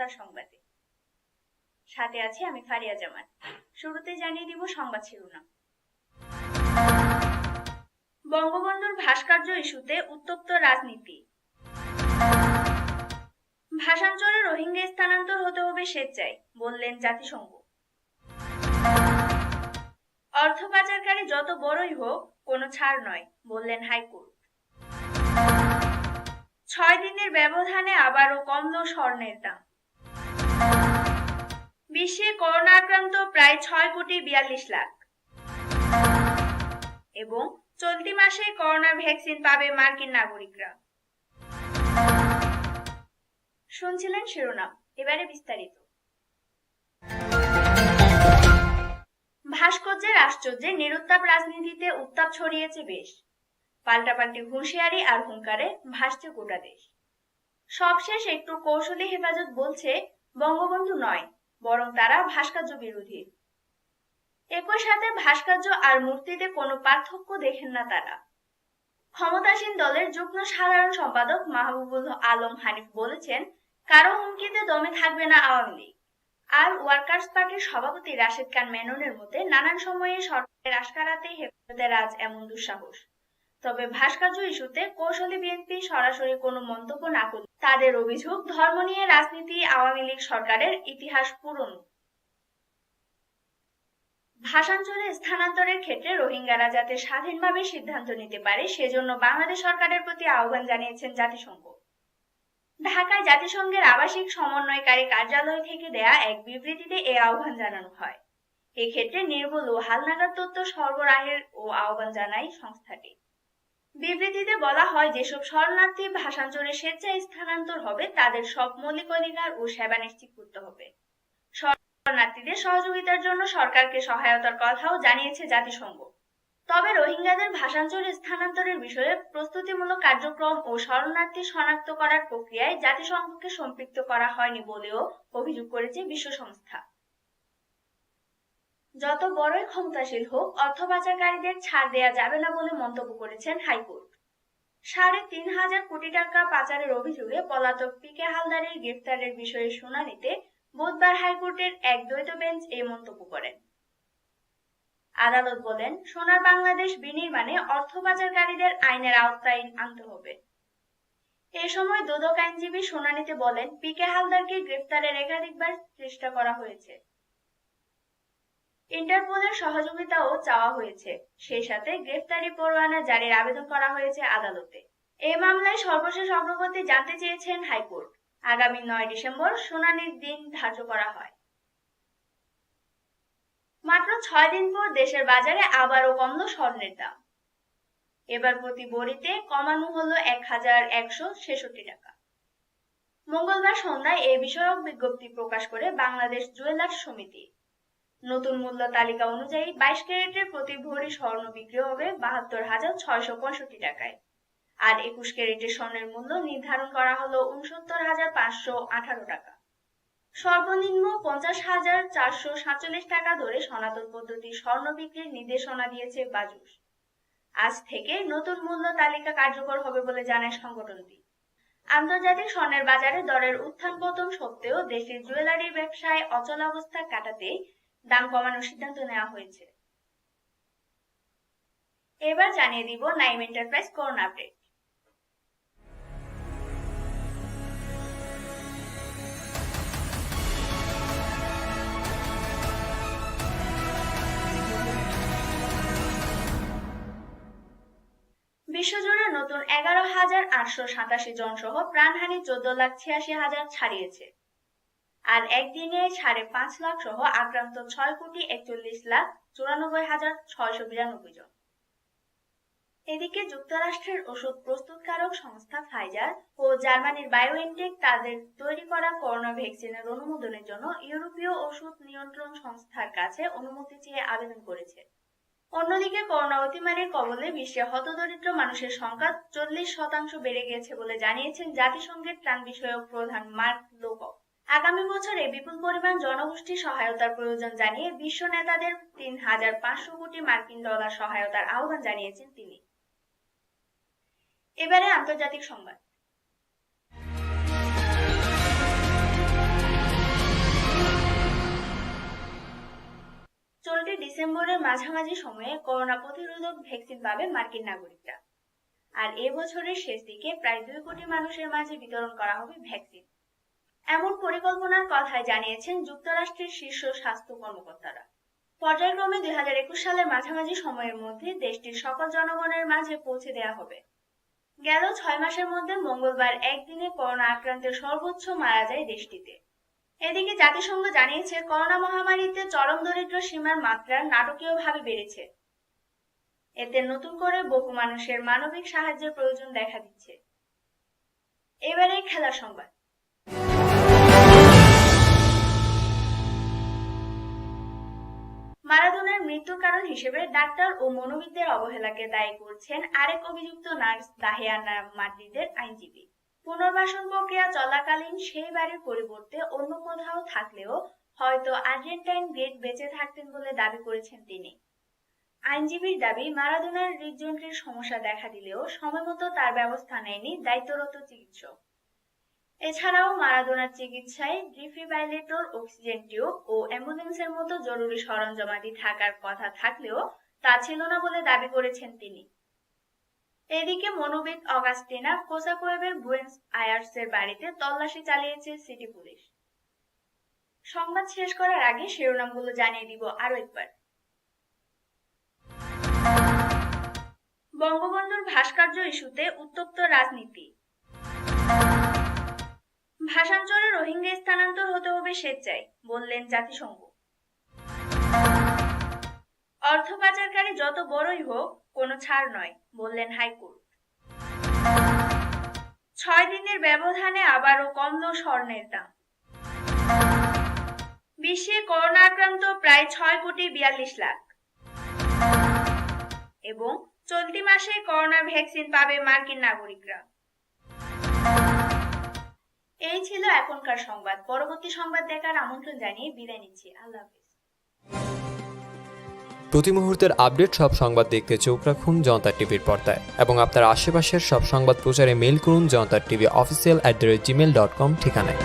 জনতার সংবাদে। সাথে আছি আমি ফারিয়া জামান। শুরুতে জানিয়ে দিব সংবাদ শিরোনাম। বঙ্গবন্ধুর ভাস্কর্য ইস্যুতে উত্তপ্ত রাজনীতি। ভাষাঞ্চলে রোহিঙ্গা স্থানান্তর হতে হবে স্বেচ্ছায়, বললেন জাতিসংঘ। অর্থ পাচারকারী যত বড়ই হোক, কোনো ছাড় নয়, বললেন হাইকোর্ট। ছয় দিনের ব্যবধানে আবারও কমল স্বর্ণের দাম। বিশ্বে করোনা আক্রান্ত প্রায় ছয় কোটি বিয়াল্লিশ লাখ। এবং চলতি মাসে করোনা ভ্যাকসিন পাবে মার্কিন নাগরিকরা। শুনছিলেন শিরোনাম, এবারে বিস্তারিত। ভাস্কর্যের আশ্চর্যে নিরুত্তাপ রাজনীতিতে উত্তাপ ছড়িয়েছে বেশ। পাল্টাপাল্টি হুঁশিয়ারি আর হুঙ্কারে ভাসছে গোটা দেশ। সবশেষ একটু কৌশলী হেফাজত বলছে বঙ্গবন্ধু নয় বরং তারা ভাস্কর্য বিরোধী। একই সাথে ভাস্কর্য আর মূর্তিতে কোনো পার্থক্য দেখেন না তারা। ক্ষমতাসীন দলের যুগ্ম সাধারণ সম্পাদক মাহবুবুল আলম হানিফ বলেছেন, কারও হুমকিতে দমে থাকবে না আওয়ামী লীগ। আর ওয়ার্কার্স পার্টির সভাপতি রাশেদ খান মেননের মতে, নানান সময়ে সরকারের আশকারাতে হেফাজতের রাজ এমন দুঃসাহস। তবে ভাস্কর্য ইস্যুতে কৌশলী বিএনপি সরাসরি কোনো মন্তব্য না করলে তাদের অভিযোগ, ধর্ম নিয়ে রাজনীতি আওয়ামী লীগ সরকারের ইতিহাস পুরনো। ভাষাঞ্চলে স্থানান্তরের ক্ষেত্রে রোহিঙ্গারা যাতে স্বাধীনভাবে সিদ্ধান্ত নিতে পারে, সেজন্য বাংলাদেশ সরকারের প্রতি আহ্বান জানিয়েছেন জাতিসংঘ। ঢাকায় জাতিসংঘের আবাসিক সমন্বয়কারী কার্যালয় থেকে দেয়া এক বিবৃতিতে এ আহ্বান জানানো হয়। এক্ষেত্রে নির্ভুল ও হালনাগাদ তথ্য সরবরাহের ও আহ্বান জানায় সংস্থাটি। বিবৃতিতে বলা হয়, যেসব শরণার্থী ভাষাঞ্চলে স্বেচ্ছায় স্থানান্তর হবে, তাদের সব মৌলিক অধিকার ও সেবা নিশ্চিত করতে হবে। শরণার্থীদের সহযোগিতার জন্য সরকারকে সহায়তার কথাও জানিয়েছে জাতিসংঘ। তবে রোহিঙ্গাদের ভাষাঞ্চলে স্থানান্তরের বিষয়ে প্রস্তুতিমূলক কার্যক্রম ও শরণার্থী শনাক্ত করার প্রক্রিয়ায় জাতিসংঘকে সম্পৃক্ত করা হয়নি বলেও অভিযোগ করেছে বিশ্ব সংস্থা যত বড়ই ক্ষমতাশীল হোক অর্থ পাচারকারীদের ছাড় দেয়া যাবে না বলে মন্তব্য করেছেন হাইকোর্ট। সাড়ে তিন হাজার কোটি টাকা পাচারের অভিযোগে পলাতক পি কে হালদারের গ্রেফতারের বিষয়ে শুনানিতে বুধবার হাইকোর্টের এক দ্বৈত বেঞ্চ এই মন্তব্য করেন। আদালত বলেন, সোনার বাংলাদেশ বিনির্মাণে অর্থ পাচারকারীদের আইনের আওতায় আনতে হবে। এ সময় দুদক আইনজীবী শুনানিতে বলেন পি কে হালদারকে গ্রেফতারের একাধিকবার চেষ্টা করা হয়েছে। ইন্টারপোলের সহযোগিতাও চাওয়া হয়েছে। সেই সাথে গ্রেফতারি পরোয়ানা জারির আবেদন করা হয়েছে আদালতে। এই মামলায় সর্বশেষ অগ্রগতি জানতে চেয়েছেন হাইকোর্ট। আগামী নয় ডিসেম্বর শুনানির দিন ধার্য করা হয়। মাত্র ছয় দিন পর দেশের বাজারে আবারও কমল স্বর্ণের দাম। এবার প্রতি বড়িতে কমানো হলো এক হাজার একশো ছেষট্টি টাকা। মঙ্গলবার সন্ধ্যায় এ বিষয়ক বিজ্ঞপ্তি প্রকাশ করে বাংলাদেশ জুয়েলার্স সমিতি। নতুন মূল্য তালিকা অনুযায়ী বাইশ ক্যারেটের প্রতি ভরি স্বর্ণ বিক্রি হবে বাহাত্তর হাজার ছয়শো পঁয়ষট্টি টাকায়। আর একুশ ক্যারেটের স্বর্ণের মূল্য নির্ধারণ করা হলো উনসত্তর হাজার পাঁচশো আঠারো টাকা। সর্বনিম্ন পঞ্চাশ হাজার চারশো সাতচল্লিশ টাকা ধরে সনাতন পদ্ধতির স্বর্ণ বিক্রির নির্দেশনা দিয়েছে বাজুস আজ থেকে নতুন মূল্য তালিকা কার্যকর হবে বলে জানায় সংগঠনটি। আন্তর্জাতিক স্বর্ণের বাজারে দরের উত্থান পতন সত্ত্বেও দেশের জুয়েলারি ব্যবসায় অচলাবস্থা কাটাতে দাম কমানোর সিদ্ধান্ত নেওয়া হয়েছে। এবার জানিয়ে দিব নাইম এন্টারপ্রাইজ করোনা আপডেট। বিশ্বজুড়ে নতুন এগারো হাজার আটশো সাতাশি জন সহ প্রাণহানি চোদ্দ লাখ ছিয়াশি হাজার ছাড়িয়েছে। আর একদিনে সাড়ে পাঁচ লাখ সহ আক্রান্ত ছয় কোটি একচল্লিশ লাখ চুরানব্বই হাজার ছয়শো বিরানব্বই জন। এদিকে যুক্তরাষ্ট্রের ওষুধ প্রস্তুতকারক সংস্থা ফাইজার ও জার্মানির বায়োএনটেক তাদের তৈরি করা করোনা ভ্যাকসিনের অনুমোদনের জন্য ইউরোপীয় ওষুধ নিয়ন্ত্রণ সংস্থার কাছে অনুমতি চেয়ে আবেদন করেছে। অন্যদিকে করোনা অতিমারির কবলে বিশ্বে হতদরিদ্র মানুষের সংখ্যা চল্লিশ শতাংশ বেড়ে গেছে বলে জানিয়েছেন জাতিসংঘের ত্রাণ বিষয়ক প্রধান মার্ক লোকক। আগামী বছরে বিপুল পরিমাণ জনগোষ্ঠী সহায়তার প্রয়োজন জানিয়ে বিশ্ব নেতাদের তিন হাজার পাঁচশো কোটি মার্কিন ডলার সহায়তার আহ্বান জানিয়েছেন তিনি। এবারে আন্তর্জাতিক সংবাদ। চলতি ডিসেম্বরের মাঝামাঝি সময়ে করোনা প্রতিরোধক ভ্যাকসিন পাবে মার্কিন নাগরিকরা। আর এ বছরের শেষ দিকে প্রায় দুই কোটি মানুষের মাঝে বিতরণ করা হবে ভ্যাকসিন। এমন পরিকল্পনার কথাই জানিয়েছেন যুক্তরাষ্ট্রের শীর্ষ স্বাস্থ্য কর্মকর্তারা। পর্যায়ক্রমে দুই হাজার একুশ সালের মাঝামাঝি সময়ের মধ্যে দেশটির সকল জনগণের মাঝে পৌঁছে দেওয়া হবে। গেল ছয় মাসের মধ্যে মঙ্গলবার একদিনে করোনা আক্রান্তের সর্বোচ্চ মারা যায় দেশটিতে। এদিকে জাতিসংঘ জানিয়েছে, করোনা মহামারীতে চরম দরিদ্র সীমার মাত্রা নাটকীয়ভাবে বেড়েছে। এতে নতুন করে বহু মানুষের মানবিক সাহায্যের প্রয়োজন দেখা দিচ্ছে। এবারে খেলার সংবাদ। মারাদোনার মৃত্যুর কারণ হিসেবে ডাক্তার ও মনোবিদদের অবহেলাকে দায়ী করছেন আরেক অভিযুক্ত নার্স দাহিয়ানা মাদ্রিদের আইনজীবী। পুনর্বাসন প্রক্রিয়া চলাকালীন সেই বাড়ির পরিবর্তে অন্য কোথাও থাকলেও হয়তো আর্জেন্টাইন গ্রেট বেঁচে থাকতেন বলে দাবি করেছেন তিনি। আইনজীবীর দাবি, মারাদোনার হৃদযন্ত্রের সমস্যা দেখা দিলেও সময়মতো তার ব্যবস্থা নেয়নি দায়িত্বরত চিকিৎসক। এছাড়াও মারাদোনার চিকিৎসায় ডিফিব্রাইলেটর অক্সিজেন টিউব ও অ্যাম্বুলেন্সের মতো জরুরি সরঞ্জামাদি থাকার কথা থাকলেও তা ছিল না বলে দাবি করেছেন তিনি। এদিকে মনোবিদ অগাস্টিনা কোসাকোয়েবের বুয়েন্স আয়ার্সের বাড়িতে তল্লাশি চালিয়েছে সিটি পুলিশ। সংবাদ শেষ করার আগে শিরোনামগুলো জানিয়ে দিব আরও একবার। বঙ্গবন্ধুর ভাস্কর্য ইস্যুতে উত্তপ্ত রাজনীতি। ভাষাঞ্চলে রোহিঙ্গা স্থানান্তর হতে হবে স্বেচ্ছায়, বললেন জাতিসংঘ। অর্থ পাচারকারী যত বড়ই হোক, কোনো ছাড় নয়, বললেন হাইকোর্ট। ছয় দিনের ব্যবধানে আবারও কমল স্বর্ণের দাম। বিশ্বে করোনা আক্রান্ত প্রায় ছয় কোটি বিয়াল্লিশ লাখ। এবং চলতি মাসে করোনা ভ্যাকসিন পাবে মার্কিন নাগরিকরা। এই ছিল এখনকার সংবাদ। পরবর্তী সংবাদ দেখার আমন্ত্রণ জানিয়ে বিদায় নিচ্ছি। আল্লাহ প্রতি মুহূর্তের আপডেট সব সংবাদ দেখতে চোখ রাখুন জনতা টিভির পর্দায় এবং আপনার আশেপাশের সব সংবাদ প্রচারে মেল করুন Janata TV official at the rate gmail dot com ঠিকানায়।